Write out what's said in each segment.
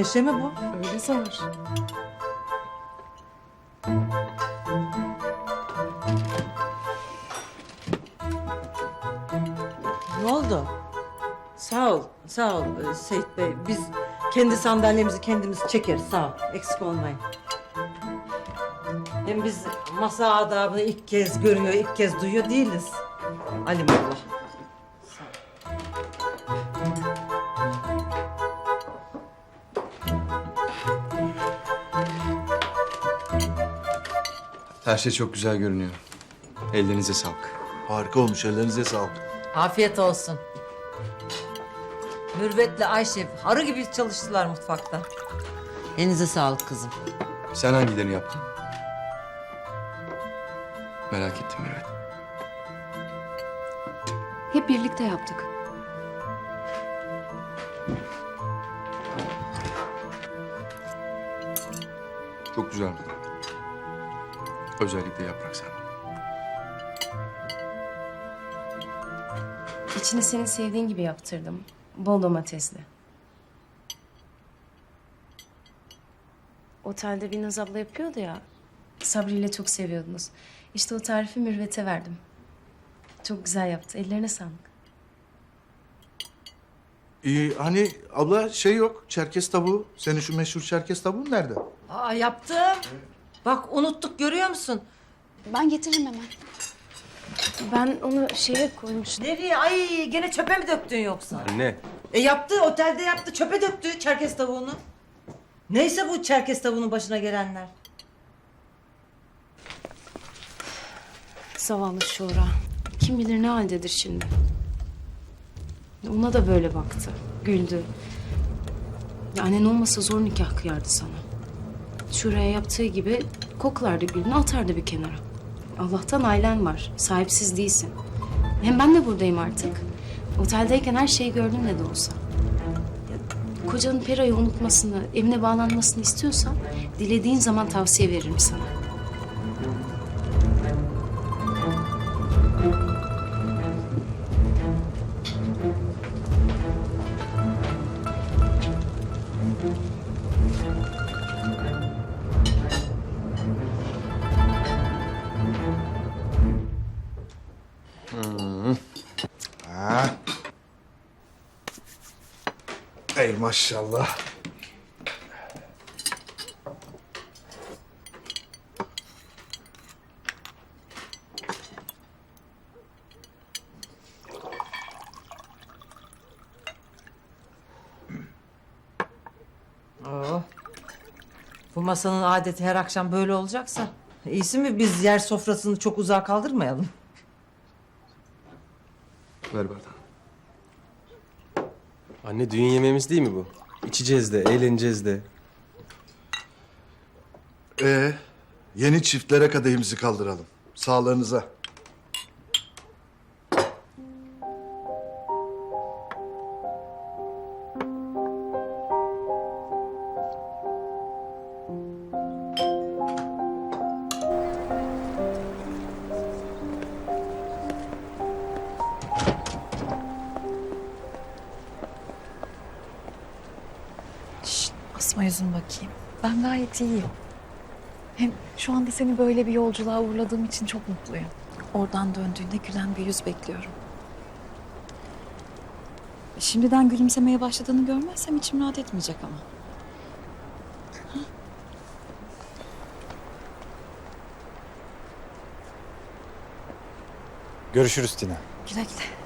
Meşe mi bu? Öyle sanır. Ne oldu? Sağ ol, sağ ol e, Seyit Bey. Biz kendi sandalyemizi kendimiz çekeriz. Sağ ol, eksik olmayın. Hem biz masa adabını ilk kez görüyor, ilk kez duyuyor değiliz. Alimallah. Her şey çok güzel görünüyor. Ellerinize sağlık. Harika olmuş. Ellerinize sağlık. Afiyet olsun. Mürvet'le Ayşe harı gibi çalıştılar mutfakta. Elinize sağlık kızım. Sen hangilerini yaptın? Merak ettim evet. Hep birlikte yaptık. Çok güzel. Özellikle yaprak sarma. İçini senin sevdiğin gibi yaptırdım. Bol domatesli. Otelde bir Naz abla yapıyordu ya. Sabri ile çok seviyordunuz. İşte o tarifi Mürvet'e verdim. Çok güzel yaptı. Ellerine sağlık. İyi hani abla şey yok. Çerkez tavuğu. Senin şu meşhur çerkez tavuğun nerede? Aa yaptım. Bak unuttuk görüyor musun? Ben getiririm hemen. Ben onu şeye koymuştum. Nereye? Ay gene çöpe mi döktün yoksa? Anne. E yaptı otelde yaptı çöpe döktü çerkez tavuğunu. Neyse bu çerkez tavuğunun başına gelenler. Zavallı Şura. Kim bilir ne haldedir şimdi. Ona da böyle baktı. Güldü. Ya annen olmasa zor nikah kıyardı sana. Şuraya yaptığı gibi koklardı gülünü atardı bir kenara. Allah'tan ailen var. Sahipsiz değilsin. Hem ben de buradayım artık. Oteldeyken her şeyi gördüm ne de olsa. Kocanın Pera'yı unutmasını, evine bağlanmasını istiyorsan... ...dilediğin zaman tavsiye veririm sana. Ey maşallah. Oo. Bu masanın adeti her akşam böyle olacaksa. iyisi mi biz yer sofrasını çok uzağa kaldırmayalım. Ver bardağı. Anne düğün yemeğimiz değil mi bu? İçeceğiz de, eğleneceğiz de. Ee, yeni çiftlere kadehimizi kaldıralım. Sağlığınıza. Gayet iyiyim. Hem şu anda seni böyle bir yolculuğa uğurladığım için çok mutluyum. Oradan döndüğünde gülen bir yüz bekliyorum. Şimdiden gülümsemeye başladığını görmezsem içim rahat etmeyecek ama. Görüşürüz Tina. Güle güle.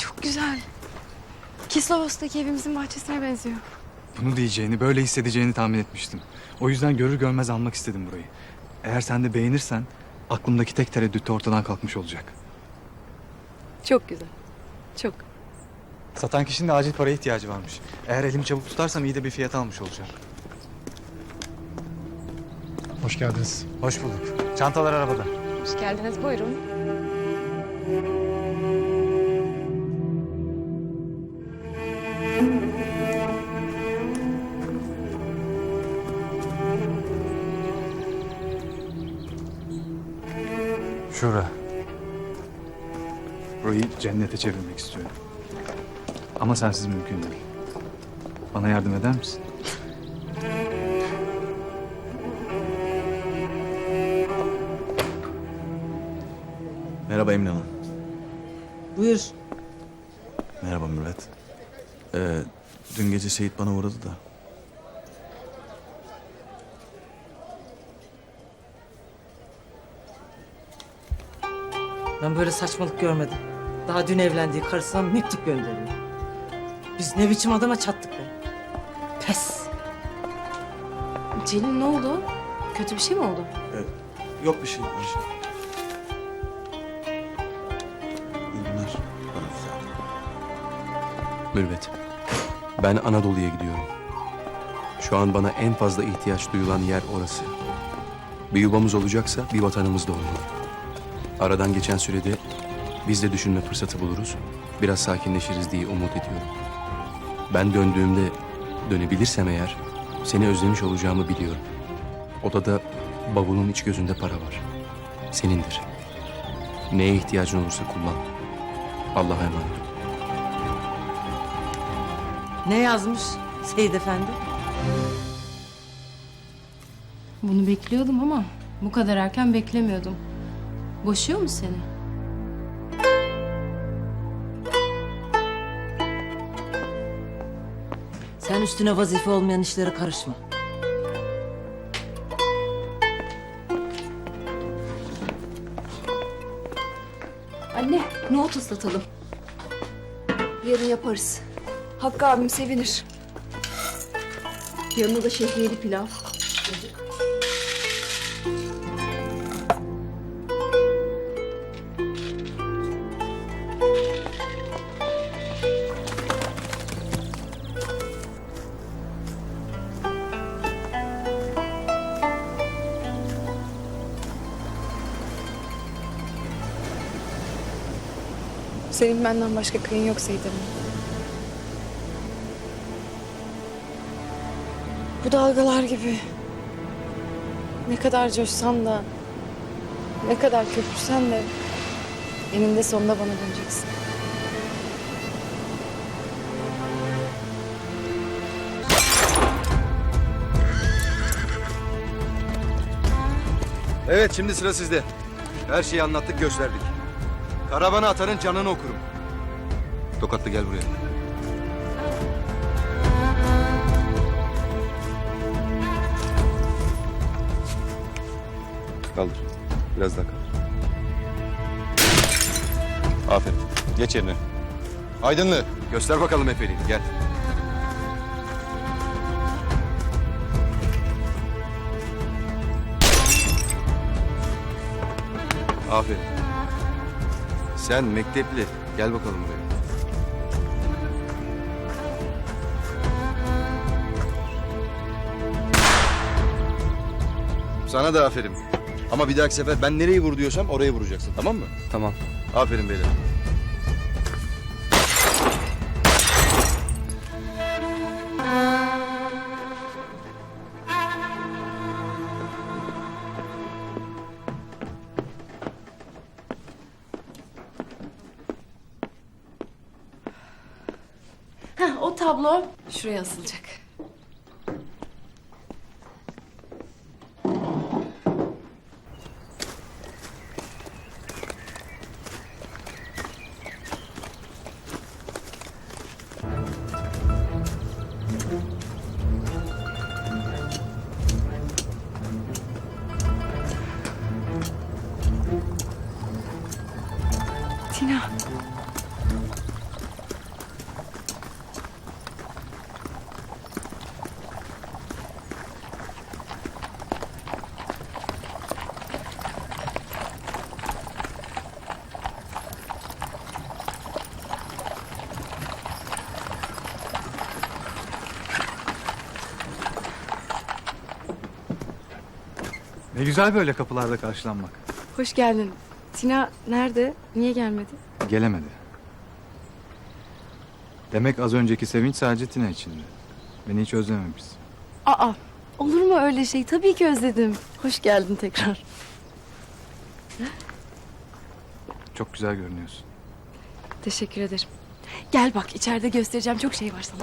Çok güzel. Kislovos'taki evimizin bahçesine benziyor. Bunu diyeceğini, böyle hissedeceğini tahmin etmiştim. O yüzden görür görmez almak istedim burayı. Eğer sen de beğenirsen aklımdaki tek tereddüt de ortadan kalkmış olacak. Çok güzel. Çok. Satan kişinin de acil paraya ihtiyacı varmış. Eğer elimi çabuk tutarsam iyi de bir fiyat almış olacağım. Hoş geldiniz. Hoş bulduk. Çantalar arabada. Hoş geldiniz. Buyurun. Şura. Burayı cennete çevirmek istiyorum. Ama sensiz mümkün değil. Bana yardım eder misin? Merhaba Emine Hanım. Buyur. Merhaba Mürvet. Ee, dün gece Seyit bana uğradı da. Ben böyle saçmalık görmedim. Daha dün evlendiği karısına mektup gönderiyor. Biz ne biçim adama çattık be. Pes. Celil ne oldu? Kötü bir şey mi oldu? Yok bir şey. Bir şey. Mürvet, ben Anadolu'ya gidiyorum. Şu an bana en fazla ihtiyaç duyulan yer orası. Bir yuvamız olacaksa bir vatanımız da olmalı. Aradan geçen sürede biz de düşünme fırsatı buluruz. Biraz sakinleşiriz diye umut ediyorum. Ben döndüğümde dönebilirsem eğer seni özlemiş olacağımı biliyorum. Odada bavulun iç gözünde para var. Senindir. Neye ihtiyacın olursa kullan. Allah'a emanet. Ne yazmış Seyit Efendi? Bunu bekliyordum ama bu kadar erken beklemiyordum. Boşuyor mu seni? Sen üstüne vazife olmayan işlere karışma. Anne, nohut ıslatalım. Yarın yaparız. Hakkı abim sevinir. Yanına da şehriyeli pilav. Senin benden başka kıyın yok Seyit'im. Dalgalar gibi. Ne kadar coşsan da, ne kadar köpürsen de eninde sonunda bana döneceksin. Evet şimdi sıra sizde. Her şeyi anlattık gösterdik. Karavana atanın canını okurum. Tokatlı gel buraya. Kaldır. Biraz daha kaldır. Aferin. Geç yerine. Aydınlı. Göster bakalım efeliğini. Gel. Aferin. Sen mektepli. Gel bakalım buraya. Sana da aferin. Ama bir dahaki sefer ben nereyi vur diyorsam oraya vuracaksın tamam mı? Tamam. Aferin beyler. Heh, o tablo Şuraya asılacak. Ne güzel böyle kapılarda karşılanmak. Hoş geldin. Tina nerede? Niye gelmedi? Gelemedi. Demek az önceki sevinç sadece Tina içindi. Beni hiç özlememişsin. Aa, olur mu öyle şey? Tabii ki özledim. Hoş geldin tekrar. Çok güzel görünüyorsun. Teşekkür ederim. Gel bak içeride göstereceğim çok şey var sana.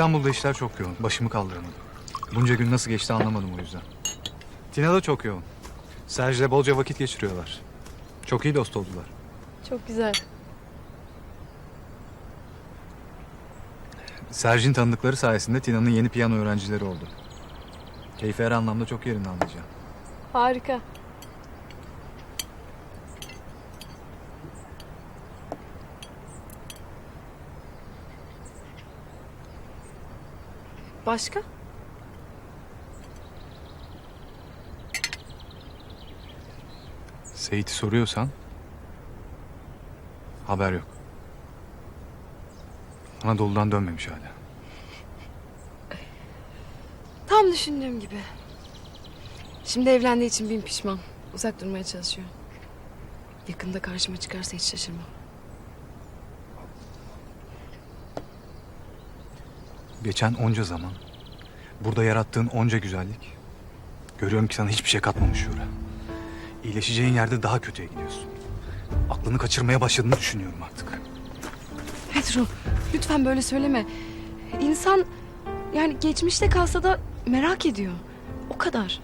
İstanbul'da işler çok yoğun. Başımı kaldıramadım. Bunca gün nasıl geçti anlamadım o yüzden. Tina da çok yoğun. Serge'le bolca vakit geçiriyorlar. Çok iyi dost oldular. Çok güzel. Serge'in tanıdıkları sayesinde Tina'nın yeni piyano öğrencileri oldu. Keyfi her anlamda çok yerinde anlayacağım. Harika. Başka? Seyit'i soruyorsan haber yok. Anadolu'dan dönmemiş hala. Tam düşündüğüm gibi. Şimdi evlendiği için bin pişman. Uzak durmaya çalışıyor. Yakında karşıma çıkarsa hiç şaşırmam. Geçen onca zaman, burada yarattığın onca güzellik, görüyorum ki sana hiçbir şey katmamış Şura. İyileşeceğin yerde daha kötüye gidiyorsun. Aklını kaçırmaya başladığını düşünüyorum artık. Petro, lütfen böyle söyleme. İnsan yani geçmişte kalsa da merak ediyor. O kadar.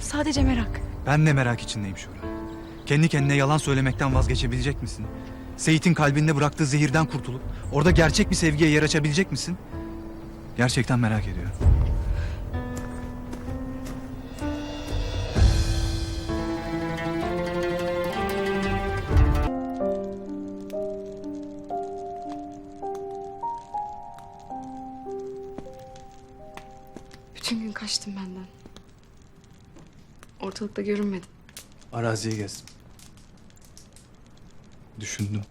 Sadece merak. Ben de merak içindeyim Şura. Kendi kendine yalan söylemekten vazgeçebilecek misin? Seyit'in kalbinde bıraktığı zehirden kurtulup orada gerçek bir sevgiye yer açabilecek misin? Gerçekten merak ediyorum. Bütün gün kaçtım benden. Ortalıkta görünmedim. Araziyi gezdim. Düşündüm.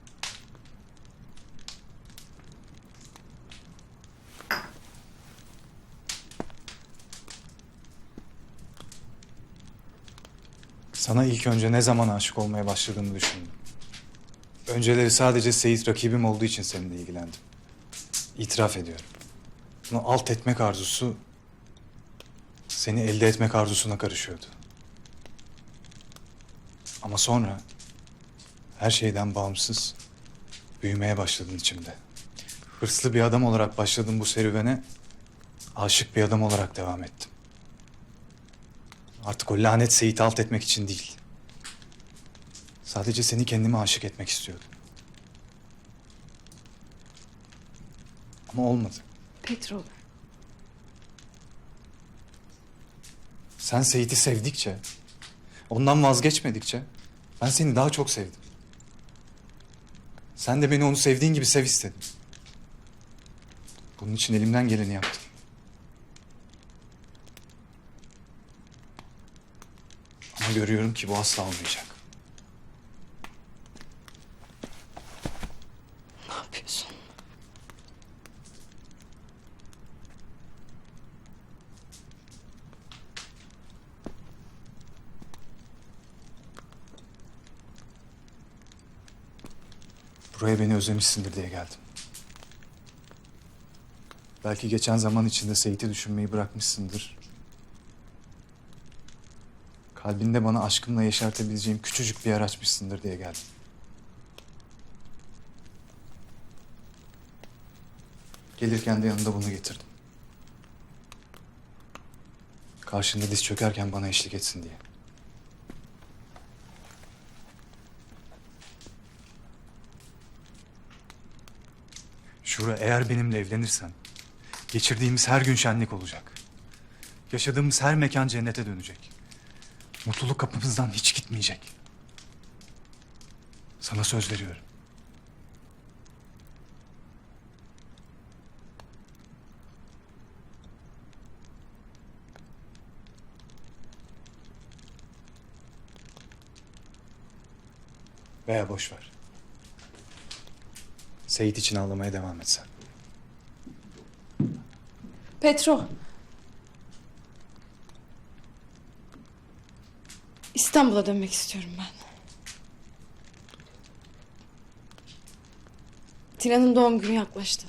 Sana ilk önce ne zaman aşık olmaya başladığımı düşündüm. Önceleri sadece Seyit rakibim olduğu için seninle ilgilendim. İtiraf ediyorum. Bunu alt etmek arzusu seni elde etmek arzusuna karışıyordu. Ama sonra her şeyden bağımsız büyümeye başladın içimde. Hırslı bir adam olarak başladım bu serüvene. Aşık bir adam olarak devam ettim. Artık o lanet Seyit'i alt etmek için değil. Sadece seni kendime aşık etmek istiyordum. Ama olmadı. Petro, Sen Seyit'i sevdikçe, ondan vazgeçmedikçe ben seni daha çok sevdim. Sen de beni onu sevdiğin gibi sev istedin. Bunun için elimden geleni yaptım. Ama görüyorum ki bu asla olmayacak. ne yapıyorsun? Buraya beni özlemişsindir diye geldim. Belki geçen zaman içinde Seyit'i düşünmeyi bırakmışsındır. Kalbinde bana aşkımla yeşertebileceğim küçücük bir yer açmışsındır diye geldim. Gelirken de yanında bunu getirdim. Karşında diz çökerken bana eşlik etsin diye. Şura eğer benimle evlenirsen geçirdiğimiz her gün şenlik olacak. Yaşadığımız her mekan cennete dönecek. Mutluluk kapımızdan hiç gitmeyecek. Sana söz veriyorum. Veya boş ver. Seyit için ağlamaya devam et sen. Petro. İstanbul'a dönmek istiyorum ben. Tina'nın doğum günü yaklaştı.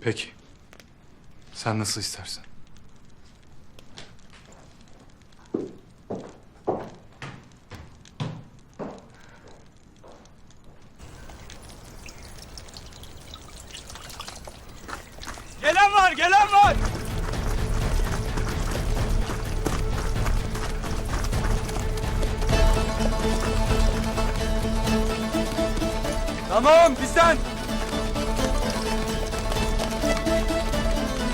Peki. Sen nasıl istersen. Tamam, bizden.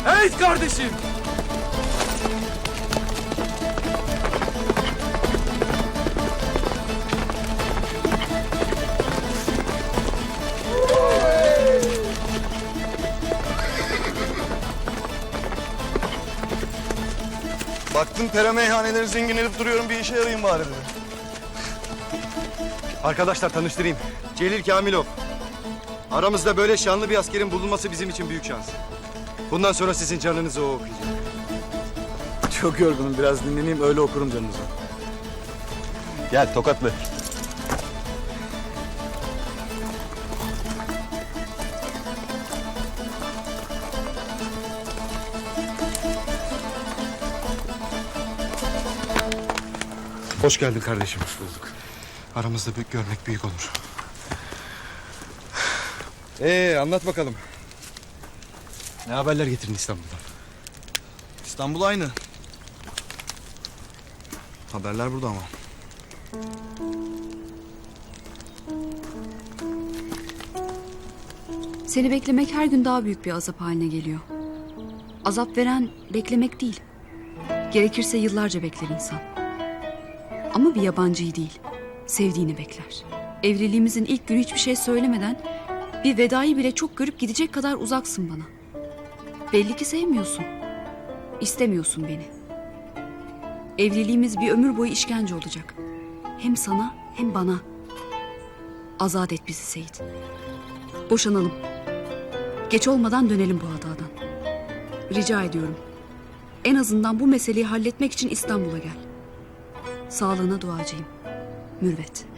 Evet kardeşim. Baktım pera meyhaneleri zenginlenip duruyorum bir işe yarayayım bari dedim. Arkadaşlar tanıştırayım. Celil Kamilov. Aramızda böyle şanlı bir askerin bulunması bizim için büyük şans. Bundan sonra sizin canınızı o okuyacak. Çok yorgunum biraz dinleneyim öyle okurum canınıza. Gel tokatlı. Hoş geldin kardeşim. Hoş bulduk. Aramızda büyük görmek büyük olur. Ee anlat bakalım. Ne haberler getirdin İstanbul'dan? İstanbul aynı. Haberler burada ama. Seni beklemek her gün daha büyük bir azap haline geliyor. Azap veren beklemek değil. Gerekirse yıllarca bekler insan. Ama bir yabancıyı değil, sevdiğini bekler. Evliliğimizin ilk günü hiçbir şey söylemeden bir vedayı bile çok görüp gidecek kadar uzaksın bana. Belli ki sevmiyorsun. İstemiyorsun beni. Evliliğimiz bir ömür boyu işkence olacak. Hem sana hem bana. Azat et bizi Seyit. Boşanalım. Geç olmadan dönelim bu adadan. Rica ediyorum. En azından bu meseleyi halletmek için İstanbul'a gel. Sağlığına duacıyım. Mürvet.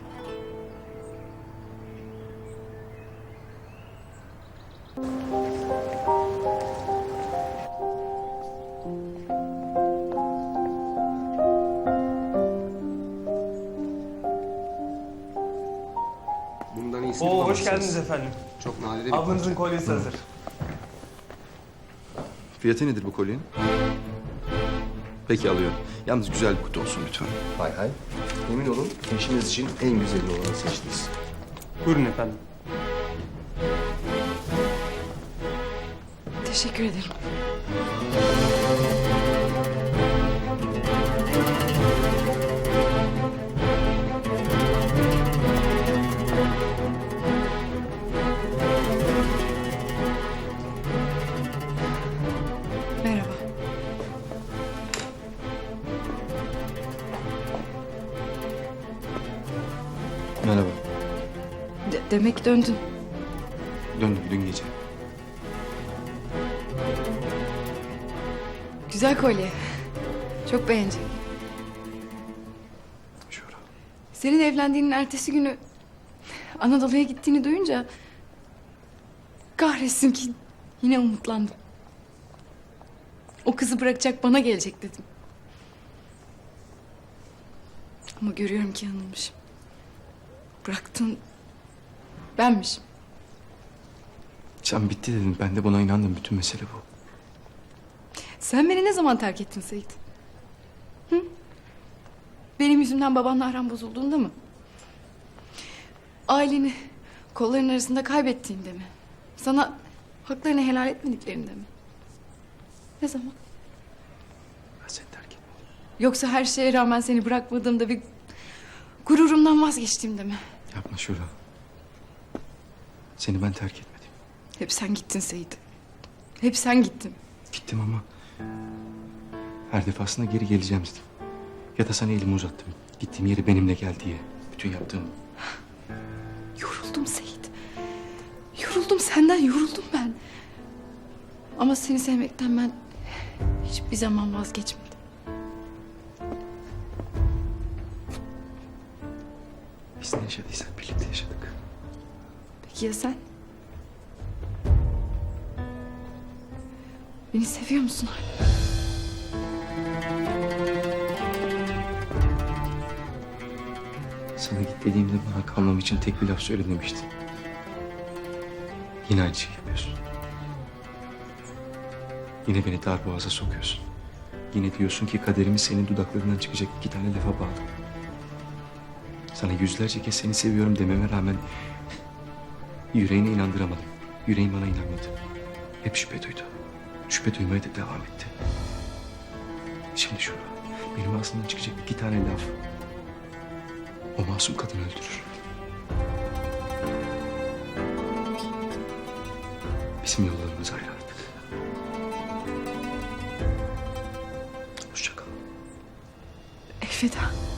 Ablanızın kolyesi hazır. Fiyatı nedir bu kolyenin? Peki alıyorum. Yalnız güzel bir kutu olsun lütfen. Hay hay. Emin olun eşiniz için en güzeli olanı seçtiniz. Buyurun efendim. Teşekkür ederim. Demek döndün. Döndüm dün gece. Güzel kolye. Çok beğenecek. Şura. Senin evlendiğinin ertesi günü Anadolu'ya gittiğini duyunca kahretsin ki yine umutlandım. O kızı bırakacak bana gelecek dedim. Ama görüyorum ki yanılmışım. Bıraktın benmişim. Sen bitti dedin. Ben de buna inandım. Bütün mesele bu. Sen beni ne zaman terk ettin Seyit? Hı? Benim yüzümden babanla aram bozulduğunda mı? Aileni kolların arasında kaybettiğinde mi? Sana haklarını helal etmediklerinde mi? Ne zaman? Ben seni terk etmedim. Yoksa her şeye rağmen seni bırakmadığımda bir gururumdan vazgeçtiğimde mi? Yapma Şura. Seni ben terk etmedim. Hep sen gittin Seyit. Hep sen gittin. Gittim ama her defasında geri geleceğim dedim. Ya da sana elimi uzattım. Gittiğim yere benimle gel diye. Bütün yaptığım Yoruldum Seyit. Yoruldum senden yoruldum ben. Ama seni sevmekten ben hiçbir zaman vazgeçmedim. Biz ne yaşadıysak birlikte yaşadık. Ya sen? Beni seviyor musun? Sana git dediğimde bana kalmam için tek bir laf söyle demiştin. Yine aynı şeyi yapıyorsun. Yine beni darboğaza sokuyorsun. Yine diyorsun ki kaderimiz senin dudaklarından çıkacak iki tane lafa bağlı. Sana yüzlerce kez seni seviyorum dememe rağmen yüreğine inandıramadım. Yüreğin bana inanmadı. Hep şüphe duydu. Şüphe duymaya da devam etti. Şimdi şu benim ağzımdan çıkacak iki tane laf o masum kadını öldürür. Bizim yollarımız ayrı artık. Hoşça kal. Elveda.